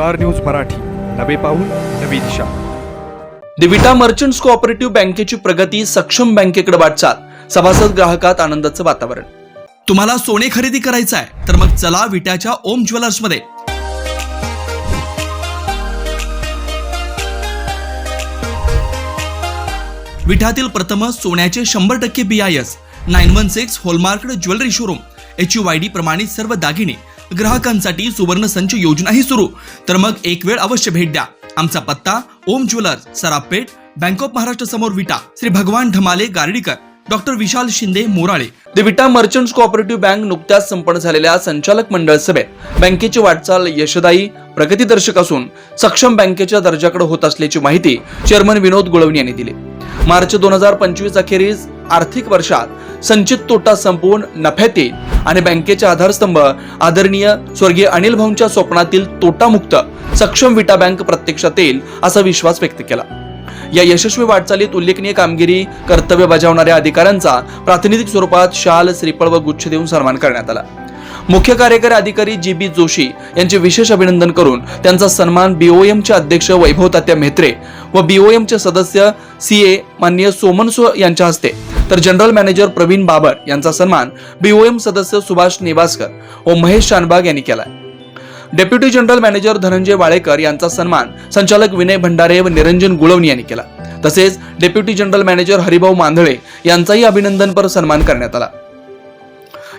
Star News Marathi. नवे पाऊल नवी दिशा. दिविटा मर्चंट्स कोऑपरेटिव्ह बँकेची प्रगती सक्षम बँकेकडे वाटचाल. सभासद ग्राहकात आनंदाचं वातावरण. तुम्हाला सोने खरेदी करायचं आहे तर मग चला विट्याच्या ओम ज्वेलर्समध्ये. विठातील प्रथम सोन्याचे शंभर टक्के B I S nine one six hallmark jewellery showroom H U Y D प्रमाणित सर्व दागिने ग्राहकांसाठी सुवर्ण संच योजनाही सुरू. तर मग एक वेळ अवश्य भेट द्या. आमचा पत्ता Om jewellers Sarapeth bank of Maharashtra समोर Vita Shri Bhagwan Dhamale Gardikar. Doctor Vishal Shinde Morale. The Vita merchants cooperative bank नुकत्याच संपन्न झालेल्या संचालक मंडळ सभेत बँकेची वाटचाल यशदायी प्रगतीदर्शक असून सक्षम बँकेच्या दर्जाकडे होत असल्याची माहिती चेअरमन विनोद गुळवणी यांनी दिली. मार्च दोन हजार पंचवीस अखेरीस आर्थिक वर्षात संचित तोटा संपवून नफ्यात येईल आणि बँकेचे आधारस्तंभ आदरणीय स्वर्गीय अनिल भाऊंच्या स्वप्नातील तोटामुक्त सक्षम विटा बँक प्रत्यक्षात येईल असा विश्वास व्यक्त केला. या यशस्वी वाटचालीत उल्लेखनीय कामगिरी कर्तव्य बजावणाऱ्या अधिकाऱ्यांचा प्रातिनिधिक स्वरूपात शाल श्रीफळ व गुच्छ देऊन सन्मान करण्यात आला. मुख्य कार्यकारी अधिकारी जी बी जोशी यांचे विशेष अभिनंदन करून त्यांचा सन्मान बीओएमचे अध्यक्ष वैभव तात्या म्हेत्रे व बीओएम चे सदस्य सी ए मान्य सोमनसो यांच्या हस्ते. तर जनरल मॅनेजर प्रवीण बाबर यांचा सन्मान बीओएम सदस्य सुभाष नेवासकर व महेश शानबाग यांनी केला deputy general manager Dhananjay Walekar यांचा सन्मान संचालक विनय भंडारे व निरंजन गुळवणी यांनी केला. तसेच deputy general manager Haribhau Mandhale यांचाही अभिनंदनपर सन्मान करण्यात आला.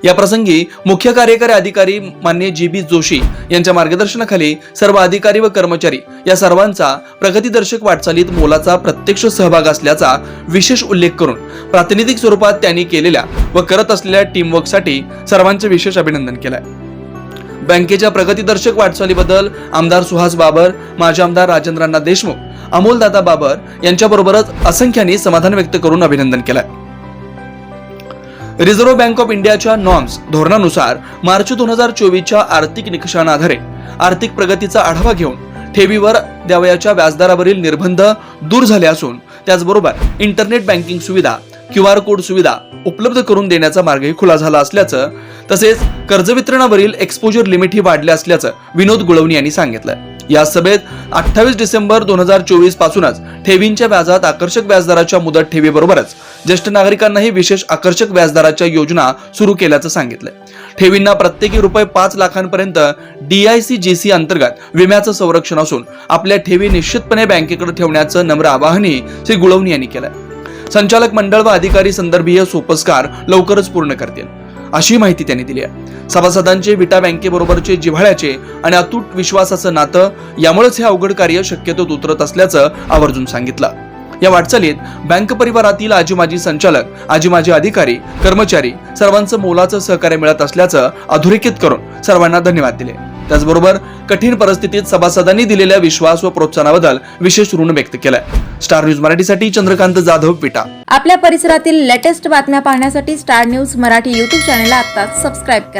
या प्रसंगी मुख्य कार्यकारी अधिकारी मान्य जी बी जोशी यांच्या मार्गदर्शनाखाली सर्व अधिकारी व कर्मचारी या सर्वांचा प्रगतीदर्शक वाटचालीत मोलाचा प्रत्यक्ष सहभाग असल्याचा विशेष उल्लेख करून प्रातिनिधिक स्वरूपात त्यांनी केलेल्या व करत असलेल्या टीमवर्कसाठी सर्वांचे विशेष अभिनंदन केलंय. बँकेच्या प्रगतीदर्शक वाटचालीबद्दल आमदार सुहास बाबर माजी आमदार राजेंद्रांना देशमुख अमोलदादा बाबर यांच्याबरोबरच असंख्यांनी समाधान व्यक्त करून अभिनंदन केलंय. रिझर्व्ह बँक ऑफ इंडियाच्या नॉर्म्स धोरणानुसार मार्च दोन हजार चोवीसच्या आर्थिक निकषांआधारे आर्थिक प्रगतीचा आढावा घेऊन ठेवीवर द्यावयाच्या व्याजदरावरील निर्बंध दूर झाले असून त्याचबरोबर इंटरनेट बँकिंग सुविधा क्यू आर कोड सुविधा उपलब्ध करून देण्याचा मार्गही खुला झाला असल्याचं तसेच कर्ज वितरणावरील एक्सपोजर लिमिटही वाढले असल्याचं विनोद गुळवणी यांनी सांगितलं. या सभेत अठ्ठावीस डिसेंबर दोन हजार चोवीस पासूनच ठेवींच्या व्याजात आकर्षक व्याजदराच्या मुदत ठेवीबरोबरच ज्येष्ठ नागरिकांनाही विशेष आकर्षक व्याजदराच्या योजना सुरू केल्याचं सांगितलंय. ठेवींना प्रत्येकी रुपये पाच लाखांपर्यंत डीआयसी जीसी अंतर्गत विम्याचं संरक्षण असून आपल्या ठेवी निश्चितपणे बँकेकडे ठेवण्याचं नम्र आवाहनही श्री गुळवणी यांनी केलंय. संचालक मंडळ व अधिकारी संदर्भीय सोपस्कार लवकरच पूर्ण करतील. अशी माहिती त्यांनी दिली आहे. सभासदांचे विटा बँकेबरोबरचे जिव्हाळ्याचे आणि अतूट विश्वासाचं नातं यामुळेच हे अवघड कार्य शक्यतोत उतरत असल्याचं आवर्जून सांगितलं. या वाटचालीत बँक परिवारातील आजी माजी संचालक आजी माजी अधिकारी कर्मचारी सर्वांचं मोलाचं सहकार्य मिळत असल्याचं अधोरेखित करून सर्वांना धन्यवाद दिले. त्याचबरोबर कठीण परिस्थितीत सभासदांनी दिलेल्या विश्वास व प्रोत्साहनाबद्दल विशेष ऋण व्यक्त केलाय. स्टार न्यूज मराठीसाठी चंद्रकांत जाधव पिटा आपल्या परिसरातील लेटेस्ट बातम्या पाहण्यासाठी स्टार न्यूज मराठी युट्यूब चॅनलला आत्ताच सबस्क्राईब करा.